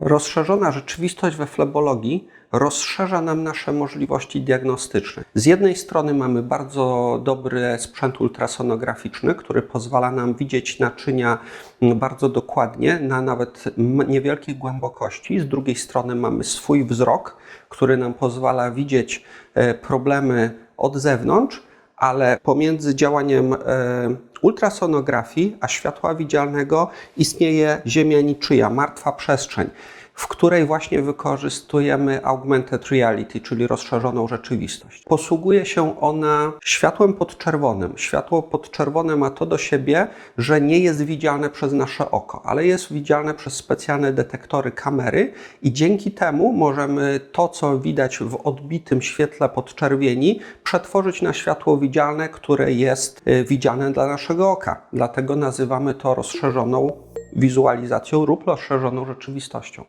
Rozszerzona rzeczywistość we flebologii rozszerza nam nasze możliwości diagnostyczne. Z jednej strony mamy bardzo dobry sprzęt ultrasonograficzny, który pozwala nam widzieć naczynia mm, bardzo dokładnie, na nawet niewielkiej głębokości. Z drugiej strony mamy swój wzrok, który nam pozwala widzieć e, problemy od zewnątrz, ale pomiędzy działaniem e, ultrasonografii a światła widzialnego istnieje ziemia niczyja, martwa przestrzeń, w której właśnie wykorzystujemy augmented reality, czyli rozszerzoną rzeczywistość. Posługuje się ona światłem podczerwonym. Światło podczerwone ma to do siebie, że nie jest widziane przez nasze oko, ale jest widziane przez specjalne detektory kamery i dzięki temu możemy to, co widać w odbitym świetle podczerwieni, przetworzyć na światło widzialne, które jest y, widziane dla naszego oka. Dlatego nazywamy to rozszerzoną wizualizacją lub rozszerzoną rzeczywistością.